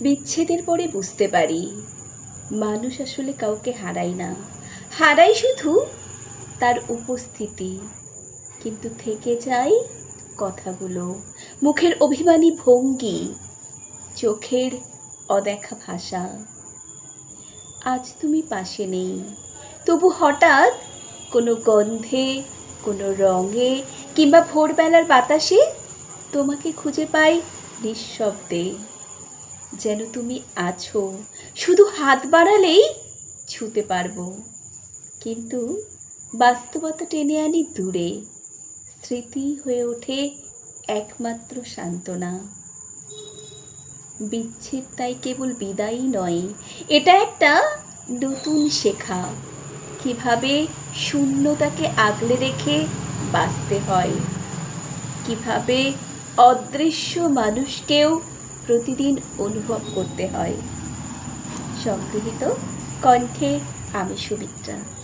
বিচ্ছেদের পরে বুঝতে পারি। মানুষ আসলে কাউকে হারায় না। হারাই শুধু তার উপস্থিতি। কিন্তু থেকে যায় কথাগুলো। মুখের অভিমানী ভঙ্গি। চোখের অদেখা ভাষা। আজ তুমি পাশে নেই। তবু হঠাৎ কোনো গন্ধে, কোনো রঙে কিংবা ভোরবেলার বাতাসে তোমাকে খুঁজে পাই নিঃশব্দে। যেন তুমি আছো। শুধু হাত বাড়ালেই ছুতে পারব। কিন্তু বাস্তবতা টেনে আনি দূরে। স্মৃতি হয়ে ওঠে একমাত্র সান্ত্বনা। বিচ্ছেদ তাই কেবল বিদায়ই নয়, এটা একটা নতুন শেখা। কীভাবে শূন্যতাকে আগলে রেখে বাঁচতে হয়। কীভাবে অদৃশ্য মানুষকেও প্রতিদিন অনুভব করতে হয়। সংগৃহীত কণ্ঠে আমি সুমিত্রা।